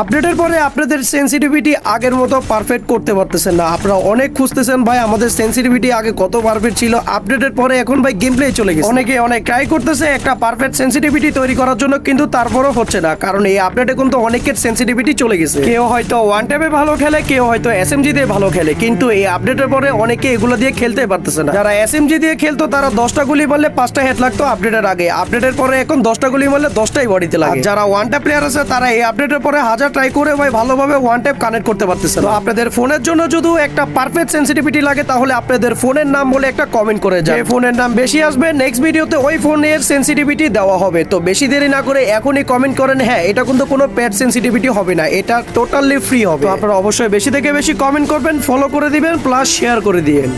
আপডেটের পরে আপনাদের সেন্সিটিভিটি আগের মতো পারফেক্ট করতে পারতেছেন না। আপনারা অনেক খুঁজতেছেন, ভাই, আমাদের সেন্সিটিভিটি আগে কত পারফেক্ট ছিল? আপডেটের পরে এখন, ভাই গেম প্লে চলে গেছে। অনেকে অনেক ট্রাই করতেছে একটা পারফেক্ট সেন্সিটিভিটি তৈরি করার জন্য, কিন্তু তারপরও হচ্ছে না। কারণ এই আপডেটে কিন্তু অনেকের সেন্সিটিভিটি চলে গেছে। কেউ হয়তো ওয়ান ট্যাপে ভালো খেলে, কেউ হয়তো এসএমজি দিয়ে ভালো খেলে, কিন্তু এই আপডেটের পরে অনেকে এগুলো দিয়ে খেলতে পারতেছে না। যারা এস এসএমজি দিয়ে খেলতো, তারা দশটা গুলি মারলে পাঁচটা হেড লাগতো আপডেটের আগে। আপডেটের পরে এখন দশটা গুলি মারলে দশটাই বডিতে লাগে। যারা ওয়ান প্লেয়ার আছে, তারা এই আপডেটের পরে হাজার ট্রাই করে ভাই ভালোভাবে ওয়ান ট্যাপ কানেক্ট করতে পারতেছে তো আপনাদের ফোনের জন্য যদি একটা পারফেক্ট সেন্সিটিভিটি লাগে তাহলে আপনাদের ফোনের নাম বলে একটা কমেন্ট করে যায় ফোনের নাম বেশি আসবে নেক্সট ভিডিওতে ওই ফোনের সেন্সিটিভিটি দেওয়া হবে। তো বেশি দেরি না করে এখনই কমেন্ট করেন হ্যাঁ এটা কিন্তু কোনো প্যাড সেন্সিটিভিটি হবে না এটা টোটালি ফ্রি হবে। তো আপনারা অবশ্যই বেশি থেকে বেশি কমেন্ট করবেন ফলো করে দিবেন প্লাস শেয়ার করে দিবেন।